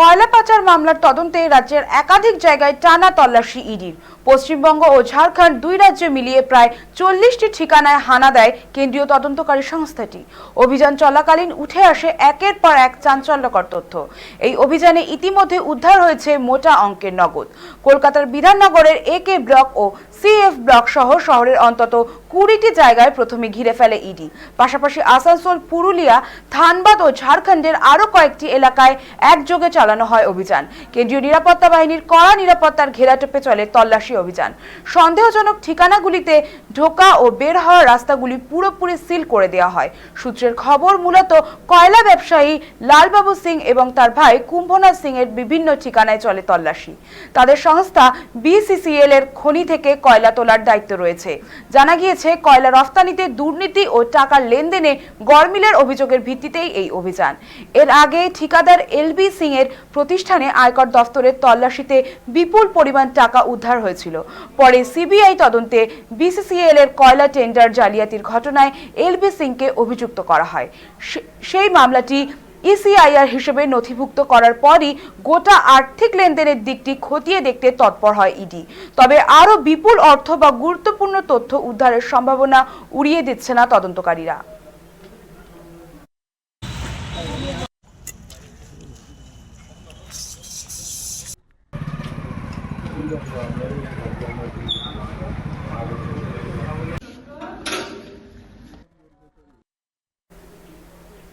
কয়লা পাচার মামলার তদন্তে রাজ্যের একাধিক জায়গায় টানা তল্লাশি ইডির পশ্চিমবঙ্গ ও ঝাড়খণ্ড দুই রাজ্য মিলিয়ে প্রায় চল্লিশটি ঠিকানায় হানা দেয় কেন্দ্রীয় তদন্তকারী সংস্থাটি। অভিযান চলাকালীন উঠে আসে একের পর এক চাঞ্চল্যকর তথ্য। এই অভিযানে ইতিমধ্যে উদ্ধার হয়েছে মোটা অঙ্কের নগদ। কলকাতার বিধাননগরের এ কে ব্লক ও সিএফ ব্লক সহ শহরের অন্তত কুড়িটি জায়গায় প্রথমে ঘিরে ফেলে ইডি। পাশাপাশি আসানসোল, পুরুলিয়া ধানবাদ ও ঝাড়খণ্ডের আরও কয়েকটি এলাকায় একযোগে চালানো হয় অভিযান। কেন্দ্রীয় নিরাপত্তা বাহিনীর কড়া নিরাপত্তার ঘেরাটোপে চলে তল্লাশি অভিযান। সন্দেহজনক ঠিকানাগুলিতে ঢোকা ও বের হওয়ার রাস্তাগুলি পুরোপুরি সিল করে দেওয়া হয়। সূত্রের খবর, মূলত কয়লা ব্যবসায়ী লালবাবু সিং এবং তার ভাই কুম্ভনাথ সিং এর বিভিন্ন ঠিকানায় চলে তল্লাশি। তাদের সংস্থা বিসিসিএল এর খনি থেকে কয়লা তোলার দায়িত্ব রয়েছে। জানা গিয়েছে, কয়লা রফতানিতে দুর্নীতি ও টাকার লেনদেনে গরমিলের অভিযোগের ভিত্তিতেই এই অভিযান। এর আগে ঠিকাদার এলবি সিং এর প্রতিষ্ঠানে আয়কর দফতরের তল্লাশিতে বিপুল পরিমাণ টাকা উদ্ধার হয়েছিল। পরে সিবিআই তদন্তে বিসিসিএল এর কয়লা টেন্ডার জালিয়াতির ঘটনায় এলবি সিংকে অভিযুক্ত করা হয়। সেই মামলাটি ইসিআইআর হিসেবে নথিভুক্ত করার পরই গোটা আর্থিক লেনদেনের দিকটি খতিয়ে দেখতে তৎপর হয় ইডি। তবে আরও বিপুল অর্থ বা গুরুত্বপূর্ণ তথ্য উদ্ধারের সম্ভাবনা উড়িয়ে দিচ্ছে না তদন্তকারীরা। Yok.